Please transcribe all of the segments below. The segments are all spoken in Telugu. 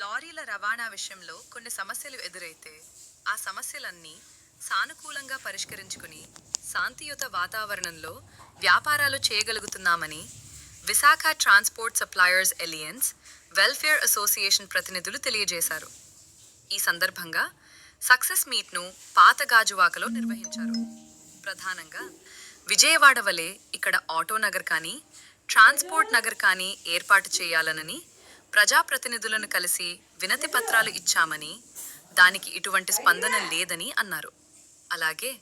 లారీల రవాణా విషయంలో కొన్ని సమస్యలు ఎదురైతే ఆ సమస్యలన్నీ సానుకూలంగా పరిష్కరించుకుని శాంతియుత వాతావరణంలో వ్యాపారాలు చేయగలుగుతున్నామని Visakha transport suppliers alliance welfare association ప్రతినిధులు తెలియజేశారు. ఈ సందర్భంగా సక్సెస్ మీట్ను పాత గాజువాకలో నిర్వహించారు. ప్రధానంగా విజయవాడ వలె ఇక్కడ ఆటో నగర్ కానీ ట్రాన్స్పోర్ట్ నగర్ కానీ ఏర్పాటు చేయాలనని ప్రజాప్రతినిధులను కలిసి వినతి పత్రాలు ఇచ్చామని దానికి ఇటువంటి స్పందన లేదని అన్నారు. అలాగే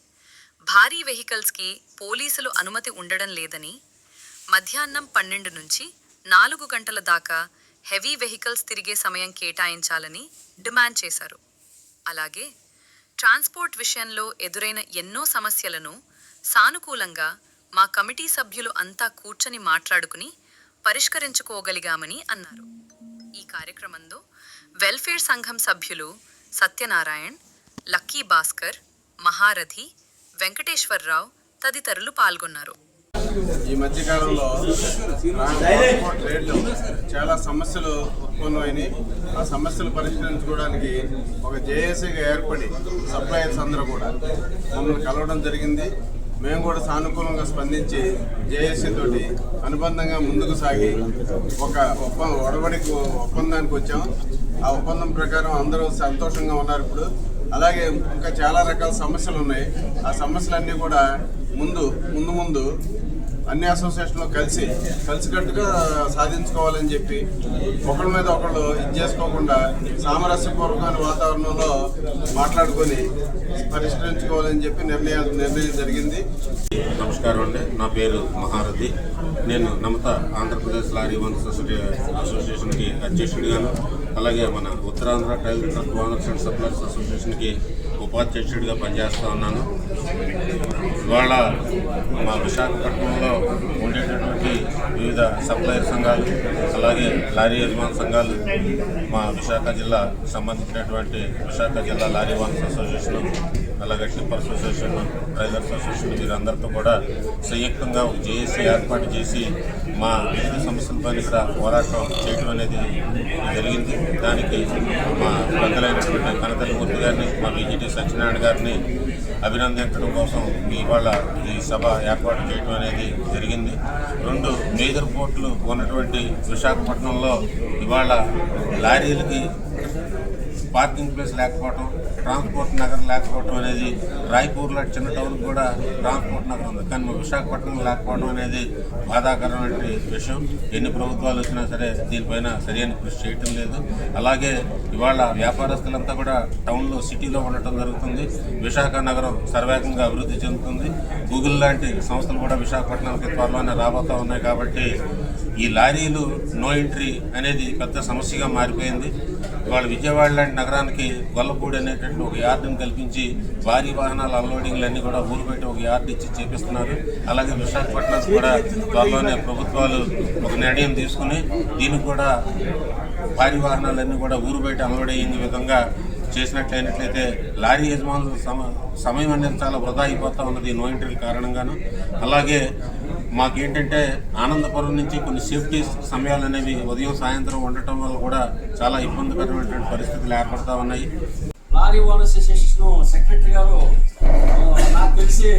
భారీ వెహికల్స్కి పోలీసులు అనుమతి ఉండడం లేదని మధ్యాహ్నం పన్నెండు నుంచి నాలుగు గంటల దాకా హెవీ వెహికల్స్ తిరిగే సమయం కేటాయించాలని డిమాండ్ చేశారు. అలాగే ట్రాన్స్పోర్ట్ విషయంలో ఎదురైన ఎన్నో సమస్యలను సానుకూలంగా మా కమిటీ సభ్యులు అంతా కూర్చొని మాట్లాడుకుని పరిష్కరించుకోగలిగామని అన్నారు. ఈ కార్యక్రమంలో వెల్ఫేర్ సంఘం సభ్యులు సత్యనారాయణ్ లక్కీ భాస్కర్ మహారథి వెంకటేశ్వరరావు తదితరులు పాల్గొన్నారు. ఈ మధ్య కాలంలో రేట్లు చాలా సమస్యలు ఉత్పన్నమైనాయి. ఆ సమస్యలు పరిష్కరించుకోవడానికి ఒక జేఏసీగా ఏర్పడి సప్లయర్స్ అందరూ కూడా మమ్మల్ని కలవడం జరిగింది. మేము కూడా సానుకూలంగా స్పందించి జేఏసీ తోటి అనుబంధంగా ముందుకు సాగి ఒక ఒప్పం ఒడబడికి ఒప్పందానికి వచ్చాం. ఆ ఒప్పందం ప్రకారం అందరూ సంతోషంగా ఉన్నారు ఇప్పుడు. అలాగే ఇంకా చాలా రకాల సమస్యలు ఉన్నాయి. ఆ సమస్యలన్నీ కూడా ముందు ముందు ముందు అన్ని అసోసియేషన్లో కలిసి కలిసికట్టుగా సాధించుకోవాలని చెప్పి ఒకళ్ళ మీద ఒకళ్ళు ఇది చేసుకోకుండా సామరస్యపూర్వకమైన వాతావరణంలో మాట్లాడుకొని పరిష్కరించుకోవాలని చెప్పి నిర్ణయం నిర్ణయం జరిగింది. నమస్కారం అండి. నా పేరు మహారథి. నేను నమత ఆంధ్రప్రదేశ్ లారీ వన్స్ అసోసియేషన్కి అధ్యక్షుడిగాను. అలాగే మన Uttarandhra tile truck owners and suppliers అసోసియేషన్కి ఉపాధ్యక్షుడిగా పనిచేస్తూ ఉన్నాను. ఇవాళ మా విశాఖపట్నంలో ఉండేటటువంటి వివిధ సప్లయర్ సంఘాలు అలాగే లారీ యజమాన్ సంఘాలు మా విశాఖ జిల్లా సంబంధించినటువంటి విశాఖ జిల్లా లారీ వాన్స్ అసోసియేషన్ అలాగే టిప్పర్ అసోసియేషన్ డ్రైవర్స్ అసోసియేషన్ వీరందరితో కూడా సంయుక్తంగా ఒక జేఏసీ ఏర్పాటు చేసి మా వివిధ సమస్యలపై ఇక్కడ పోరాటం చేయడం అనేది జరిగింది. దానికి మా పెద్దలైనటువంటి కనతలమూర్తి గారిని మా బీజేటీ సత్యనారాయణ గారిని అభినందించడం కోసం ఇవాళ ఈ సభ ఏర్పాటు చేయడం అనేది జరిగింది. రెండు మేజర్ పోర్టులు ఉన్నటువంటి విశాఖపట్నంలో ఇవాళ లారీలకి పార్కింగ్ ప్లేస్ లేకపోవటం ట్రాన్స్పోర్ట్ నగరం లేకపోవడం అనేది రాయ్పూర్ లాంటి చిన్న టౌన్ కూడా ట్రాన్స్పోర్ట్ నగరం ఉంది. కానీ విశాఖపట్నం లేకపోవడం అనేది బాధాకరమైన విషయం. ఎన్ని ప్రభుత్వాలు వచ్చినా సరే దీనిపైన సరైన కృషి చేయటం లేదు. అలాగే ఇవాళ వ్యాపారస్తులంతా కూడా టౌన్లో సిటీలో ఉండటం జరుగుతుంది. విశాఖ నగరం సర్వేగంగా అభివృద్ధి చెందుతుంది. గూగుల్ లాంటి సంస్థలు కూడా విశాఖపట్నానికి త్వరలోనే రాబోతూ ఉన్నాయి కాబట్టి ఈ లారీలు నో ఎంట్రీ అనేది పెద్ద సమస్యగా మారిపోయింది. ఇవాళ విజయవాడ లాంటి నగరానికి గొల్లపూడి అనేటువంటి ఒక యార్డుని కల్పించి భారీ వాహనాల అన్లోడింగ్లు అన్నీ కూడా ఊరు బయట ఒక యార్డు ఇచ్చి చేపిస్తున్నారు. అలాగే విశాఖపట్నం కూడా త్వరలోనే ప్రభుత్వాలు ఒక నిర్ణయం తీసుకుని దీనికి కూడా భారీ వాహనాలన్నీ కూడా ఊరు బయట అన్లోడ్ అయ్యే విధంగా చేసినట్లయినట్లయితే లారీ యజమానుల సమ సమయం అనేది చాలా వృధా అయిపోతూ ఉన్నది ఈ నో ఎంట్రీల కారణంగాను. అలాగే మాకేంటంటే ఆనందపురం నుంచి కొన్ని సేఫ్టీ సమయాలు అనేవి ఉదయం సాయంత్రం ఉండటం వల్ల కూడా చాలా ఇబ్బందికరమైనటువంటి పరిస్థితులు ఏర్పడతా ఉన్నాయి. లారీ ఓనర్స్ అసోసియేషన్ సెక్రటరీ గారు నాకు తెలిసి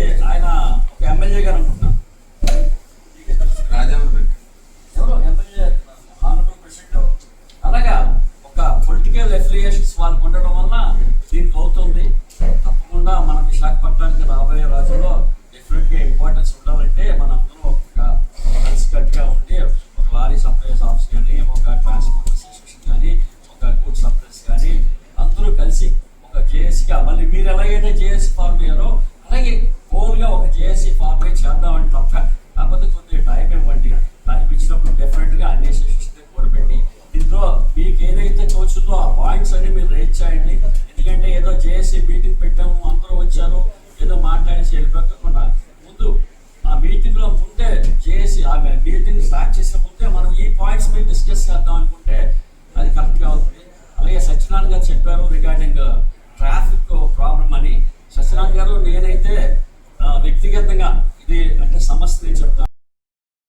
చేయాలి. మీరు ఎలాగైతే జేఏసీ ఫార్మ్ అయ్యారో అలాగే ఓన్గా ఒక జేఏసీ ఫార్మ్ చేద్దామని తప్ప కాకపోతే కొద్దిగా టైం ఇవ్వండి. టైం ఇచ్చినప్పుడు డెఫినెట్గా అన్ని